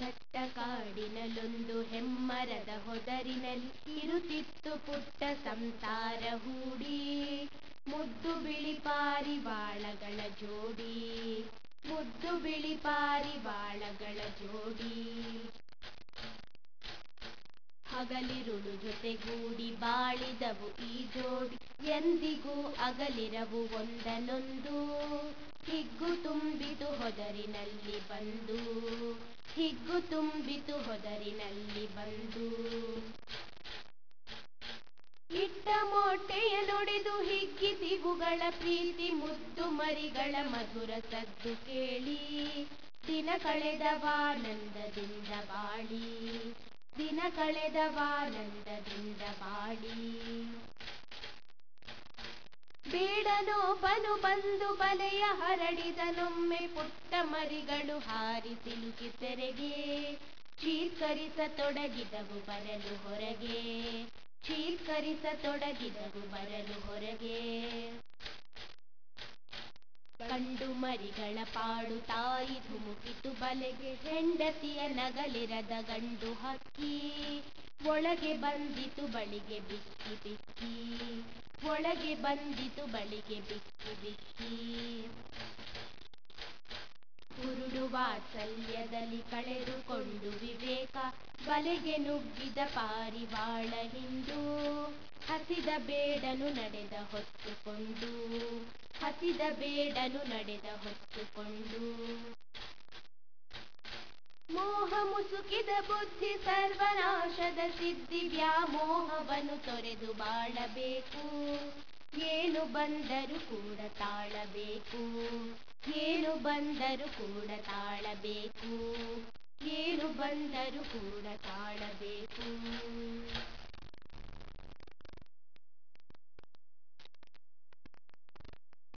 ದಟ್ಟ ಕಾಡಿನಲ್ಲೊಂದು ಹೆಮ್ಮರದ ಹೊದರಿನಲ್ಲಿ ಇರುತ್ತಿತ್ತು ಪುಟ್ಟ ಸಂಸಾರ ಹೂಡಿ. ಮುದ್ದು ಬಿಳಿ ಪಾರಿವಾಳಗಳ ಜೋಡಿ, ಮುದ್ದು ಬಿಳಿ ಪಾರಿವಾಳಗಳ ಜೋಡಿ. ಹಗಲಿರುಳು ಜೊತೆಗೂಡಿ ಬಾಳಿದವು ಈ ಜೋಡಿ, ಎಂದಿಗೂ ಅಗಲಿರವು ಒಂದನೊಂದು. ಹಿಗ್ಗು ತುಂಬಿತು ಹೊದರಿನಲ್ಲಿ ಬಂದು ಹಿಗ್ಗು ತುಂಬಿತು ಹೊದರಿನಲ್ಲಿ ಬಂದು. ಇಟ್ಟ ಮೋಟೆಯ ನುಡಿದು ಹಿಗ್ಗಿಸಿಗುಗಳ ಪ್ರೀತಿ ಮುದ್ದು ಮರಿಗಳ ಮಧುರ ಸದ್ದು ಕೇಳಿ. ದಿನ ಕಳೆದವಾನಂದದಿಂದ ಬಾಳಿ. ದಿನ ಕಳೆದವಾನಂದದಿಂದ ಬಾಳಿ. ಬೇಡನೊಬ್ಬನು ಬಂದು ಬಲೆಯ ಹರಡಿದನೊಮ್ಮೆ ಪುಟ್ಟ ಮರಿಗಳು ಹಾರಿ ಸಿಲುಕಿ ಸೆರೆಗೆ. ಚೀರ್ಕರಿಸತೊಡಗಿದವು ಬರಲು ಹೊರಗೆ. ಚೀರ್ಕರಿಸತೊಡಗಿದವು ಬರಲು ಹೊರಗೆ. ಗಂಡು ಮರಿಗಳ ಪಾಡು ತಾಯಿ ಧುಮುಕಿತು ಬಲೆಗೆ. ಹೆಂಡತಿಯ ನಗಲಿರದ ಗಂಡು ಹಕ್ಕಿ. ಒಳಗೆ ಬಂದಿತು ಬಳಿಗೆ ಬಿಕ್ಕಿ ಬಿಕ್ಕಿ. ಒಳಗೆ ಬಂದಿತು ಬಳಿಗೆ ಬಿಕ್ಕಿ ಬಿಕ್ಕಿ. ಕುರುಡು ವಾತ್ಸಲ್ಯದಲ್ಲಿ ಕಳೆದುಕೊಂಡು ವಿವೇಕ ಬಲೆಗೆ ನುಗ್ಗಿದ ಪಾರಿವಾಳ ಹಿಂದು ಹಸಿದ ಬೇಡನು ನಡೆದ ಹೊತ್ತುಕೊಂಡು ಹಸಿದ ಬೇಡನು ನಡೆದ ಹೊತ್ತುಕೊಂಡು ಮುಸುಕಿದ ಬುದ್ಧಿ ಸರ್ವನಾಶದ ಸಿದ್ಧಿ ವ್ಯಾಮೋಹವನ್ನು ತೊರೆದು ಬಾಳಬೇಕು. ಏನು ಬಂದರು ಕೂಡ ತಾಳಬೇಕು. ಏನು ಬಂದರು ಕೂಡ ತಾಳಬೇಕು. ಏನು ಬಂದರು ಕೂಡ ತಾಳಬೇಕು.